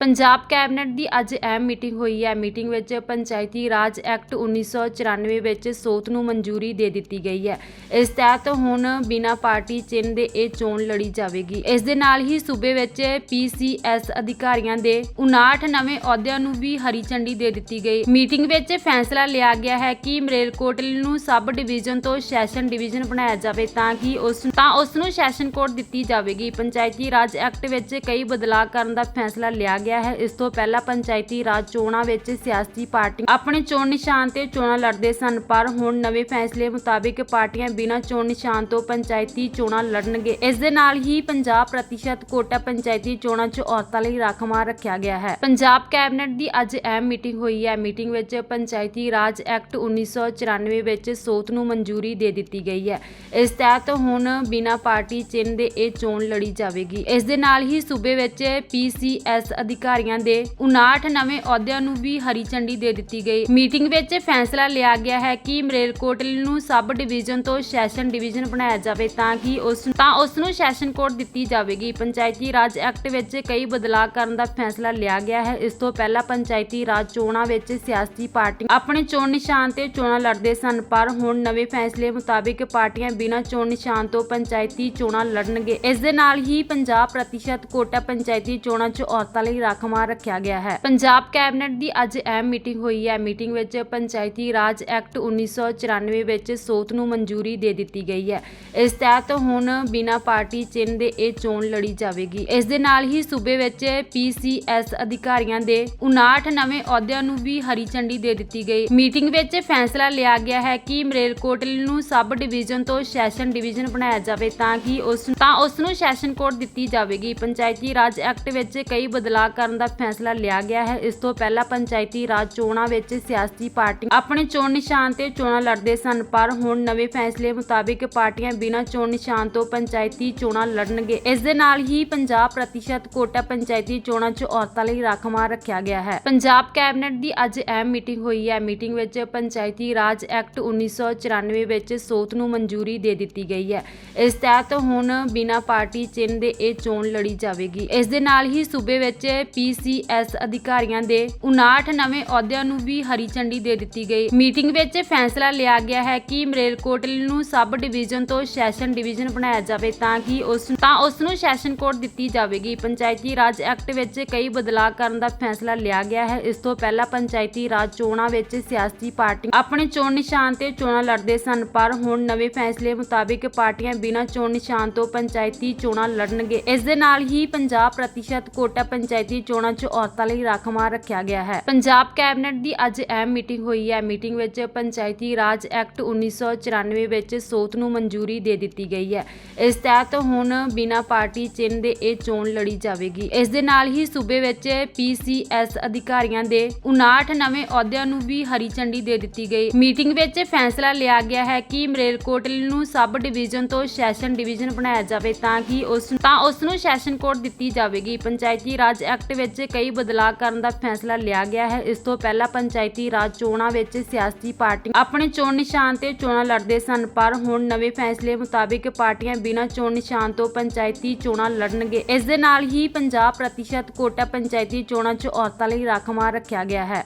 Punjab cabinet ਦੀ ਅੱਜ ਅਹਿਮ meeting ਹੋਈ ਹੈ। ਮੀਟਿੰਗ ਵਿੱਚ ਪੰਚਾਇਤੀ ਰਾਜ ਐਕਟ 1994 ਵਿੱਚ ਸੋਧ ਨੂੰ ਮਨਜ਼ੂਰੀ ਦੇ ਦਿੱਤੀ ਗਈ ਹੈ। ਇਸ ਤਹਿਤ ਹੁਣ ਬਿਨਾਂ ਪਾਰਟੀ ਚਿੰਨ੍ਹ ਦੇ ਇਹ ਚੋਣ ਲੜੀ ਜਾਵੇਗੀ। ਇਸ ਦੇ ਨਾਲ ਹੀ ਸੂਬੇ ਵਿੱਚ ਪੀਸੀਐਸ ਅਧਿਕਾਰੀਆਂ ਦੇ 59 ਨਵੇਂ ਅਹੁਦਿਆਂ ਨੂੰ ਵੀ ਹਰੀ ਝੰਡੀ ਦੇ ਦਿੱਤੀ ਗਈ। ਮੀਟਿੰਗ ਵਿੱਚ ਫੈਸਲਾ ਲਿਆ ਗਿਆ ਹੈ ਕਿ ਮਰੇਲਕੋਟਲ ਨੂੰ ਸਬ ਡਿਵੀਜ਼ਨ ਤੋਂ ਸੈਸ਼ਨ ਡਿਵੀਜ਼ਨ ਬਣਾਇਆ ਜਾਵੇ ਤਾਂ ਕਿ ਉਸ ਤਾਂ ਉਸ ਨੂੰ ਸੈਸ਼ਨ ਕੋਰਟ ਦਿੱਤੀ ਜਾਵੇਗੀ। ਪੰਚਾਇਤੀ ਰਾਜ ਐਕਟ ਵਿੱਚ ਕਈ ਬਦਲਾਅ ਕਰਨ ਦਾ ਫੈਸਲਾ ਲਿਆ ਗਿਆ ਹੈ। ਇਸ ਤੋਂ ਪਹਿਲਾਂ ਪੰਚਾਇਤੀ ਰਾਜ ਚੋਣਾਂ ਵਿੱਚ ਸਿਆਸੀ ਪਾਰਟੀਆਂ ਆਪਣੇ ਚੋਣ ਨਿਸ਼ਾਨ ਤੇ ਚੋਣਾਂ ਲੜਦੇ ਸਨ, ਪਰ ਹੁਣ ਨਵੇਂ ਫੈਸਲੇ ਮੁਤਾਬਿਕ ਪਾਰਟੀਆਂ ਬਿਨਾਂ ਚੋਣ ਨਿਸ਼ਾਨ ਤੋਂ ਪੰਚਾਇਤੀ ਚੋਣਾਂ ਲੜਨਗੇ। ਇਸ ਦੇ ਨਾਲ ਹੀ 50% ਕੋਟਾ ਪੰਚਾਇਤੀ ਚੋਣਾਂ 'ਚ ਔਰਤਾਂ ਲਈ ਰਾਖਵਾਂ ਰੱਖਿਆ ਗਿਆ ਹੈ। ਪੰਜਾਬ ਕੈਬਨਿਟ ਦੀ ਅੱਜ ਅਹਿਮ ਮੀਟਿੰਗ ਹੋਈ ਹੈ। ਮੀਟਿੰਗ ਵਿੱਚ ਪੰਚਾਇਤੀ ਰਾਜ ਐਕਟ 1994 ਵਿੱਚ ਸੋਧ ਨੂੰ ਮਨਜ਼ੂਰੀ ਦੇ ਦਿੱਤੀ ਗਈ ਹੈ। ਇਸ ਤਹਿਤ ਹੁਣ ਬਿਨਾਂ ਪਾਰਟੀ ਚਿੰਨ੍ਹ ਦੇ ਇਹ ਚੋਣ ਲੜੀ ਜਾਵੇਗੀ। ਇਸ ਦੇ ਨਾਲ ਹੀ ਸੂਬੇ ਵਿੱਚ ਪੀਸੀਐਸ ਅਧਿਕਾਰੀਆਂ ਦੇ 59 ਨਵੇਂ ਅਹੁਦਿਆਂ ਨੂੰ ਵੀ ਹਰੀ ਝੰਡੀ ਦੇ ਦਿੱਤੀ ਗਈ। ਮੀਟਿੰਗ ਵਿੱਚ ਫੈਸਲਾ ਲਿਆ ਗਿਆ ਹੈ ਕਿ ਮਰੇਲਕੋਟਲ ਨੂੰ ਸਬ ਡਿਵੀਜ਼ਨ ਤੋਂ ਸੈਸ਼ਨ ਡਿਵੀਜ਼ਨ ਬਣਾਇਆ ਜਾਵੇ ਤਾਂ ਕਿ ਉਸ ਤਾਂ ਉਸ ਨੂੰ ਸੈਸ਼ਨ ਕੋਰਟ ਦਿੱਤੀ ਜਾਵੇਗੀ। ਪੰਚਾਇਤੀ ਰਾਜ ਐਕਟ ਵਿੱਚ ਕਈ ਬਦਲਾਅ ਕਰਨ ਦਾ ਫੈਸਲਾ ਲਿਆ ਗਿਆ ਹੈ। ਇਸ ਤੋਂ ਪਹਿਲਾਂ ਪੰਚਾਇਤੀ ਰਾਜ ਚੋਣਾਂ ਵਿੱਚ ਸਿਆਸੀ ਪਾਰਟੀਆਂ ਆਪਣੇ ਚੋਣ ਨਿਸ਼ਾਨ ਤੇ ਚੋਣਾਂ ਲੜਦੇ ਸਨ, ਪਰ ਹੁਣ ਨਵੇਂ ਫੈਸਲੇ ਮੁਤਾਬਿਕ ਪਾਰਟੀਆਂ ਬਿਨਾਂ ਚੋਣ ਨਿਸ਼ਾਨ ਤੋਂ ਪੰਚਾਇਤੀ ਚੋਣਾਂ ਲੜਨਗੇ। ਇਸ ਦੇ ਨਾਲ ਹੀ 50% ਕੋਟਾ ਪੰਚਾਇਤੀ ਚੋਣਾਂ 'ਚ ਔਰਤਾਂ ਲਈ ਰਾਖਵਾਂ ਰੱਖਿਆ ਗਿਆ ਹੈ। ਪੰਜਾਬ ਕੈਬਨਿਟ ਦੀ ਅੱਜ ਅਹਿਮ ਮੀਟਿੰਗ ਹੋਈ ਹੈ। ਮੀਟਿੰਗ ਵਿੱਚ ਪੰਚਾਇਤੀ ਰਾਜ ਐਕਟ 1994 ਵਿੱਚ ਸੋਧ ਨੂੰ ਮਨਜ਼ੂਰੀ ਦੇ ਦਿੱਤੀ ਗਈ ਹੈ। ਇਸ ਤਹਿਤ ਹੁਣ ਬਿਨਾਂ ਪਾਰਟੀ ਚਿੰਨ੍ਹ ਦੇ ਇਹ ਚੋਣ ਲੜੀ ਜਾਵੇਗੀ। ਇਸ ਦੇ ਨਾਲ ਹੀ ਸੂਬੇ ਵਿੱਚ ਪੀਸੀਐਸ ਅਧਿਕਾਰੀਆਂ ਦੇ 59 ਨਵੇਂ ਅਹੁਦਿਆਂ ਨੂੰ ਵੀ ਹਰੀ ਝੰਡੀ ਦੇ ਦਿੱਤੀ ਗਈ। ਮੀਟਿੰਗ ਵਿੱਚ ਫੈਸਲਾ ਲਿਆ ਗਿਆ ਹੈ ਕਿ ਮਰੇਲਕੋਟਲ ਨੂੰ ਸਬ ਡਿਵੀਜ਼ਨ ਤੋਂ ਸੈਸ਼ਨ ਡਿਵੀਜ਼ਨ ਬਣਾਇਆ ਜਾਵੇ ਤਾਂ ਕਿ ਉਸ ਤਾਂ ਉਸ ਨੂੰ ਸੈਸ਼ਨ ਕੋਰਟ ਦਿੱਤੀ ਜਾਵੇਗੀ। ਪੰਚਾਇਤੀ ਰਾਜ ਐਕਟ ਵਿੱਚ ਕਈ ਬਦਲਾਅ ਕਰਨ ਦਾ ਫੈਸਲਾ ਲਿਆ ਗਿਆ ਹੈ। ਇਸ ਤੋਂ ਪਹਿਲਾਂ ਪੰਚਾਇਤੀ ਰਾਜ ਚੋਣਾਂ ਵਿੱਚ ਸਿਆਸੀ ਪਾਰਟੀਆਂ ਆਪਣੇ ਚੋਣ ਨਿਸ਼ਾਨ ਤੇ ਚੋਣਾਂ ਲੜਦੇ ਸਨ, ਪਰ ਹੁਣ ਨਵੇਂ ਫੈਸਲੇ ਮੁਤਾਬਿਕ ਪਾਰਟੀਆਂ ਬਿਨਾਂ ਚੋਣ ਨਿਸ਼ਾਨ ਤੋਂ ਪੰਚਾਇਤੀ ਚੋਣਾਂ ਲੜਨਗੇ। ਇਸ ਦੇ ਨਾਲ ਹੀ 50% ਕੋਟਾ ਪੰਚਾਇਤੀ ਚੋਣਾਂ 'ਚ ਔਰਤਾਂ ਲਈ ਰਾਖਵਾਂ ਰੱਖਿਆ ਗਿਆ ਹੈ। ਪੰਜਾਬ ਕੈਬਨਿਟ ਦੀ ਅੱਜ ਅਹਿਮ ਮੀਟਿੰਗ ਹੋਈ ਹੈ। ਮੀਟਿੰਗ ਵਿੱਚ ਪੰਚਾਇਤੀ ਰਾਜ ਐਕਟ 1994 ਵਿੱਚ ਸੋਧ ਨੂੰ ਮਨਜ਼ੂਰੀ ਦੇ ਦਿੱਤੀ ਗਈ ਹੈ। ਇਸ ਤਹਿਤ ਹੁਣ ਬਿਨਾਂ ਪਾਰਟੀ ਚਿੰਨ੍ਹ ਦੇ ਇਹ ਚੋਣ ਲੜੀ ਜਾਵੇਗੀ। ਇਸ ਦੇ ਨਾਲ ਹੀ ਸੂਬੇ ਵਿੱਚ ਪੀਸੀਐਸ ਅਧਿਕਾਰੀਆਂ ਦੇ 59 ਨਵੇਂ ਅਹੁਦਿਆਂ ਨੂੰ ਵੀ ਹਰੀ ਝੰਡੀ ਦੇ ਦਿੱਤੀ ਗਈ। ਮੀਟਿੰਗ ਵਿੱਚ ਫੈਸਲਾ ਲਿਆ ਗਿਆ ਹੈ ਕਿ ਮਰੇਲਕੋਟਲ ਨੂੰ ਸਬ ਡਿਵੀਜ਼ਨ ਤੋਂ ਸੈਸ਼ਨ ਡਿਵੀਜ਼ਨ ਬਣਾਇਆ ਜਾਵੇ ਤਾਂ ਕਿ ਉਸ ਤਾਂ ਉਸ ਨੂੰ ਸੈਸ਼ਨ ਕੋਰਟ ਦਿੱਤੀ ਜਾਵੇਗੀ। ਪੰਚਾਇਤੀ ਰਾਜ ਐਕਟ ਵਿੱਚ ਕਈ ਬਦਲਾਅ ਕਰਨ ਦਾ ਫੈਸਲਾ ਲਿਆ ਗਿਆ ਹੈ। ਇਸ ਤੋਂ ਪਹਿਲਾਂ ਪੰਚਾਇਤੀ ਰਾਜ ਚੋਣਾਂ ਵਿੱਚ ਸਿਆਸੀ ਪਾਰਟੀਆਂ ਆਪਣੇ ਚੋਣ ਨਿਸ਼ਾਨ ਤੇ ਚੋਣਾਂ ਲੜਦੇ ਸਨ, ਪਰ ਹੁਣ ਨਵੇਂ ਫੈਸਲੇ ਮੁਤਾਬਿਕ ਪਾਰਟੀਆਂ ਬਿਨਾਂ ਚੋਣ ਨਿਸ਼ਾਨ ਤੋਂ ਪੰਚਾਇਤੀ ਚੋਣਾਂ ਲੜਨਗੇ। ਇਸ ਦੇ ਨਾਲ ਹੀ 50% ਕੋਟਾ ਪੰਚਾਇਤੀ ਚੋਣਾਂ 'ਚ ਔਰਤਾਂ ਲਈ ਰਾਖਵਾਂ ਰੱਖਿਆ ਗਿਆ ਹੈ। ਪੰਜਾਬ ਕੈਬਨਿਟ ਦੀ ਅੱਜ ਅਹਿਮ ਮੀਟਿੰਗ ਹੋਈ ਹੈ। ਮੀਟਿੰਗ ਵਿੱਚ ਪੰਚਾਇਤੀ ਰਾਜ ਐਕਟ 1994 ਵਿੱਚ ਸੋਧ ਨੂੰ ਮਨਜ਼ੂਰੀ ਦੇ ਦਿੱਤੀ ਗਈ ਹੈ। ਇਸ ਤਹਿਤ ਹੁਣ ਬਿਨਾਂ ਪਾਰਟੀ ਚਿੰਨ੍ਹ ਦੇ ਇਹ ਚੋਣ ਲੜੀ ਜਾਵੇਗੀ। ਇਸ ਦੇ ਨਾਲ ਹੀ ਸੂਬੇ ਵਿੱਚ ਪੀਸੀਐਸ ਅਧਿਕਾਰੀਆਂ ਦੇ 59 ਨਵੇਂ ਅਹੁਦਿਆਂ ਨੂੰ ਵੀ ਹਰੀ ਝੰਡੀ ਦੇ ਦਿੱਤੀ ਗਈ। ਮੀਟਿੰਗ ਵਿੱਚ ਫੈਸਲਾ ਲਿਆ ਗਿਆ ਹੈ ਕਿ ਮਰੇਲਕੋਟਲ ਨੂੰ ਸਬ ਡਿਵੀਜ਼ਨ ਤੋਂ ਸੈਸ਼ਨ ਡਿਵੀਜ਼ਨ ਬਣਾਇਆ ਜਾਵੇ ਤਾਂ ਕਿ ਉਸ ਤਾਂ ਉਸ ਨੂੰ ਸੈਸ਼ਨ ਕੋਰਟ ਦਿੱਤੀ ਜਾਵੇਗੀ। ਪੰਚਾਇਤੀ ਰਾਜ ਐਕਟ ਐਕਟ ਵਿੱਚ ਕਈ ਬਦਲਾਅ ਕਰਨ ਦਾ ਫੈਸਲਾ ਲਿਆ ਗਿਆ ਹੈ। ਇਸ ਤੋਂ ਪਹਿਲਾਂ ਪੰਚਾਇਤੀ ਰਾਜ ਚੋਣਾਂ ਵਿੱਚ ਸਿਆਸੀ ਪਾਰਟੀਆਂ ਆਪਣੇ ਚੋਣ ਨਿਸ਼ਾਨ ਤੇ ਚੋਣਾਂ ਲੜਦੇ ਸਨ, ਪਰ ਹੁਣ ਨਵੇਂ ਫੈਸਲੇ ਮੁਤਾਬਿਕ ਪਾਰਟੀਆਂ ਬਿਨਾਂ ਚੋਣ ਨਿਸ਼ਾਨ ਤੋਂ ਪੰਚਾਇਤੀ ਚੋਣਾਂ ਲੜਨਗੇ। ਇਸ ਦੇ ਨਾਲ ਹੀ 50% ਕੋਟਾ ਪੰਚਾਇਤੀ ਚੋਣਾਂ 'ਚ ਔਰਤਾਂ ਲਈ ਰਾਖਵਾਂ ਰੱਖਿਆ ਗਿਆ ਹੈ।